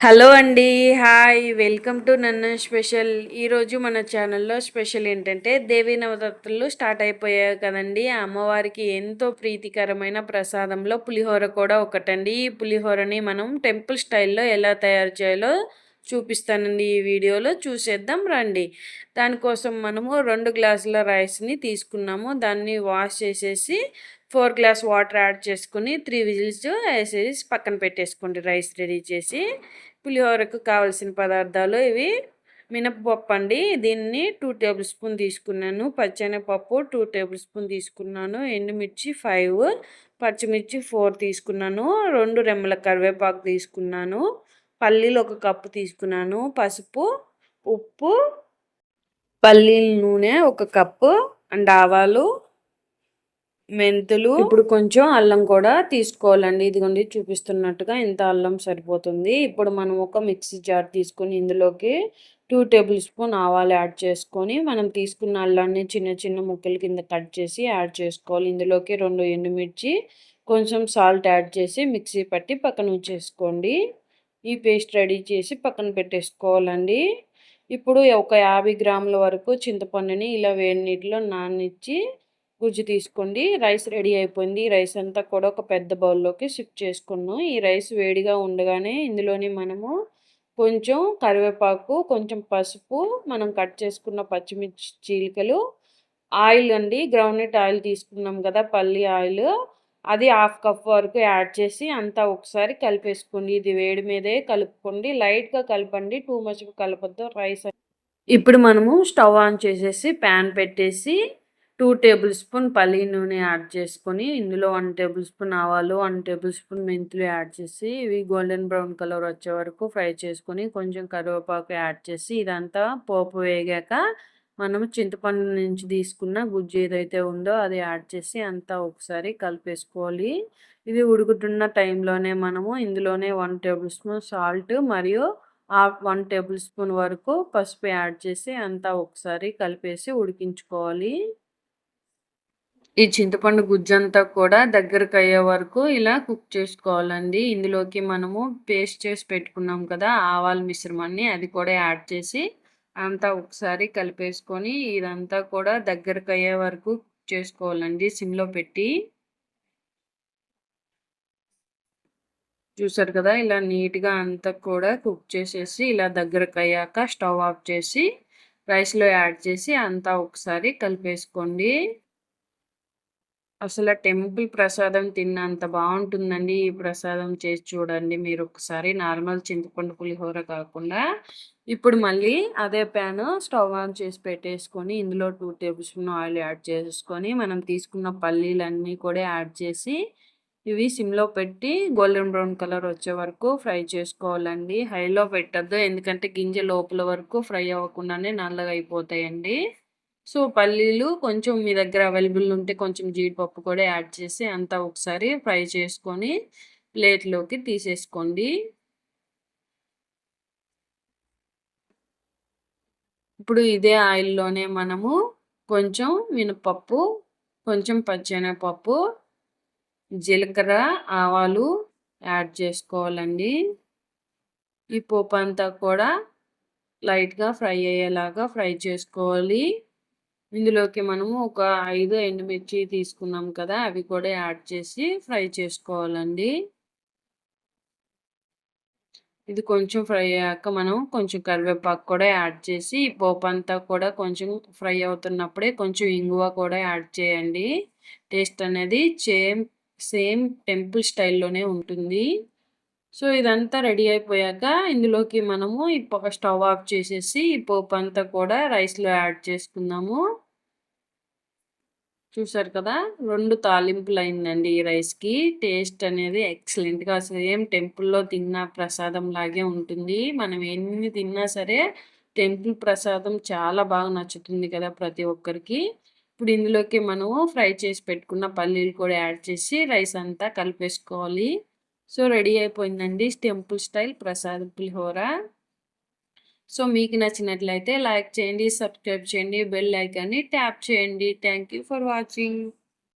Hello అండి hi welcome to నన్ను special. ఈరోజు మన ఛానల్లో స్పెషల్ ఏంటంటే దేవీ నవరాత్రులు స్టార్ట్ అయిపోయాయి కదండి. అమ్మవారికి ఎంతో ప్రీతికరమైన ప్రసాదంలో పులిహోర కూడా ఒకటండి. ఈ పులిహోరని మనం టెంపుల్ స్టైల్లో ఎలా తయారు చేయాలో చూపిస్తానండి ఈ వీడియోలో. చూసేద్దాం రండి. దానికోసం మనము రెండు గ్లాసుల రైస్ని తీసుకున్నాము. దాన్ని వాష్ చేసేసి ఫోర్ గ్లాస్ వాటర్ యాడ్ చేసుకుని త్రీ విజిల్స్ వేసేసి పక్కన పెట్టేసుకోండి. రైస్ రెడీ చేసి పులిహోరకు కావలసిన పదార్థాలు ఇవి. మినపప్పు అండి దీన్ని టూ టేబుల్ స్పూన్ తీసుకున్నాను. పచ్చెనపప్పు టూ టేబుల్ స్పూన్ తీసుకున్నాను. ఎండుమిర్చి ఫైవ్ పచ్చిమిర్చి ఫోర్ తీసుకున్నాను. రెండు రెమ్మల కరివేపాకు తీసుకున్నాను. పల్లీలు ఒక కప్పు తీసుకున్నాను. పసుపు ఉప్పు పల్లీల నూనె ఒక కప్పు అండ్ ఆవాలు మెంతులు. ఇప్పుడు కొంచెం అల్లం కూడా తీసుకోవాలండి. ఇదిగోండి చూపిస్తున్నట్టుగా ఇంత అల్లం సరిపోతుంది. ఇప్పుడు మనం ఒక మిక్సీ జార్ తీసుకొని ఇందులోకి టూ టేబుల్ స్పూన్ ఆవాలు యాడ్ చేసుకొని మనం తీసుకున్న అల్లాన్ని చిన్న చిన్న ముక్కల కింద కట్ చేసి యాడ్ చేసుకోవాలి. ఇందులోకి రెండు ఎండుమిర్చి కొంచెం సాల్ట్ యాడ్ చేసి మిక్సీ పట్టి పక్కన ఉంచేసుకోండి. ఈ పేస్ట్ రెడీ చేసి పక్కన పెట్టేసుకోవాలండి. ఇప్పుడు ఒక యాభై గ్రాముల వరకు చింతపండుని ఇలా వేడి నీటిలో నానిచ్చి గుజ్జు తీసుకోండి. రైస్ రెడీ అయిపోయింది. రైస్ అంతా కూడా ఒక పెద్ద బౌల్లోకి షిఫ్ట్ చేసుకున్నాం. ఈ రైస్ వేడిగా ఉండగానే ఇందులోని మనము కొంచెం కరివేపాకు కొంచెం పసుపు మనం కట్ చేసుకున్న పచ్చిమిర్చి చీలికలు ఆయిల్ అండి. గ్రౌండ్నట్ ఆయిల్ తీసుకున్నాం కదా పల్లి ఆయిల్. అది హాఫ్ కప్ వరకు యాడ్ చేసి అంతా ఒకసారి కలిపేసుకోండి. ఇది వేడి మీదే కలుపుకోండి. లైట్గా కలపండి. Too much కలపద్దు. రైస్ ఇప్పుడు మనము స్టవ్ ఆన్ చేసేసి ప్యాన్ పెట్టేసి టూ టేబుల్ స్పూన్ పల్లి నూనె యాడ్ చేసుకొని ఇందులో వన్ టేబుల్ స్పూన్ ఆవాలు వన్ టేబుల్ స్పూన్ మెంతులు యాడ్ చేసి ఇవి గోల్డెన్ బ్రౌన్ కలర్ వచ్చే వరకు ఫ్రై చేసుకొని కొంచెం కరివేపాకు యాడ్ చేసి ఇదంతా పోపు వేగాక మనం చింతపండు నుంచి తీసుకున్న గుజ్జు ఏదైతే ఉందో అది యాడ్ చేసి అంతా ఒకసారి కలిపేసుకోవాలి. ఇది ఉడుకుతున్న టైంలోనే మనము ఇందులోనే వన్ టేబుల్ స్పూన్ సాల్ట్ మరియు వన్ టేబుల్ స్పూన్ వరకు పసుపు యాడ్ చేసి అంతా ఒకసారి కలిపేసి ఉడికించుకోవాలి. ఈ చింతపండు గుజ్జంతా కూడా దగ్గరకు అయ్యే వరకు ఇలా కుక్ చేసుకోవాలండి. ఇందులోకి మనము పేస్ట్ చేసి పెట్టుకున్నాం కదా ఆవాల మిశ్రమాన్ని అది కూడా యాడ్ చేసి అంతా ఒకసారి కలిపేసుకొని ఇదంతా కూడా దగ్గరకు అయ్యే వరకు కుక్ చేసుకోవాలండి సిమ్లో పెట్టి. చూసారు కదా ఇలా నీట్గా అంతా కూడా కుక్ చేసేసి ఇలా దగ్గరకు అయ్యాక స్టవ్ ఆఫ్ చేసి రైస్లో యాడ్ చేసి అంతా ఒకసారి కలిపేసుకోండి. అసలు టెంపుల్ ప్రసాదం తిన్నంత బాగుంటుందండి ఈ ప్రసాదం చేసి చూడండి. మీరు ఒకసారి నార్మల్ చింతపండు పులిహోర కాకుండా ఇప్పుడు మళ్ళీ అదే ప్యాన్ స్టవ్ ఆన్ చేసి పెట్టేసుకొని ఇందులో two table spoon oil add చేసుకొని మనం తీసుకున్న పల్లీలన్నీ కూడా యాడ్ చేసి ఇవి సిమ్లో పెట్టి గోల్డెన్ బ్రౌన్ కలర్ వచ్చే వరకు ఫ్రై చేసుకోవాలండి. హైలో పెట్టద్దు. ఎందుకంటే గింజ లోపల వరకు ఫ్రై అవ్వకుండానే నల్లగా అయిపోతాయండి. సో పల్లీలు కొంచెం మీ దగ్గర అవైలబుల్ ఉంటే కొంచెం జీడిపప్పు కూడా యాడ్ చేసి అంతా ఒకసారి ఫ్రై చేసుకొని ప్లేట్లోకి తీసేసుకోండి. ఇప్పుడు ఇదే ఆయిల్లోనే మనము కొంచెం మినపప్పు కొంచెం పచ్చెనపప్పు జీలకర్ర ఆవాలు యాడ్ చేసుకోవాలండి. ఈ పోపు అంతా కూడా లైట్గా ఫ్రై అయ్యేలాగా ఫ్రై చేసుకోవాలి. ఇందులోకి మనము ఒక ఐదు ఎండుమిర్చి తీసుకున్నాం కదా అవి కూడా యాడ్ చేసి ఫ్రై చేసుకోవాలండి. ఇది కొంచెం ఫ్రై అయ్యాక మనం కొంచెం కరివేపాకు కూడా యాడ్ చేసి ఈ పోపు అంతా కూడా కొంచెం ఫ్రై అవుతున్నప్పుడే కొంచెం ఇంగువ కూడా యాడ్ చేయండి. టేస్ట్ అనేది సేమ్ సేమ్ టెంపుల్ స్టైల్లోనే ఉంటుంది. సో ఇదంతా రెడీ అయిపోయాక ఇందులోకి మనము ఈ స్టవ్ ఆఫ్ చేసేసి ఈ పోపు అంతా కూడా రైస్లో యాడ్ చేసుకుందాము. చూసారు కదా? రెండు తాలింపులు అయిందండి ఈ రైస్కి. టేస్ట్ అనేది ఎక్సలెంట్గా సేమ్ టెంపుల్లో తిన్న ప్రసాదం లాగే ఉంటుంది. మనం ఎన్ని తిన్నా సరే టెంపుల్ ప్రసాదం చాలా బాగా నచ్చుతుంది కదా ప్రతి ఒక్కరికి. ఇప్పుడు ఇందులోకి మనము ఫ్రై చేసి పెట్టుకున్న పల్లీలు కూడా యాడ్ చేసి రైస్ అంతా కలిపేసుకోవాలి. సో రెడీ అయిపోయిందండి temple style prasad pulihora. So మీకు నచ్చినట్లయితే లైక్ చేయండి సబ్స్క్రైబ్ చేయండి బెల్ ఐకాన్ని ట్యాప్ చేయండి. Thank for watching.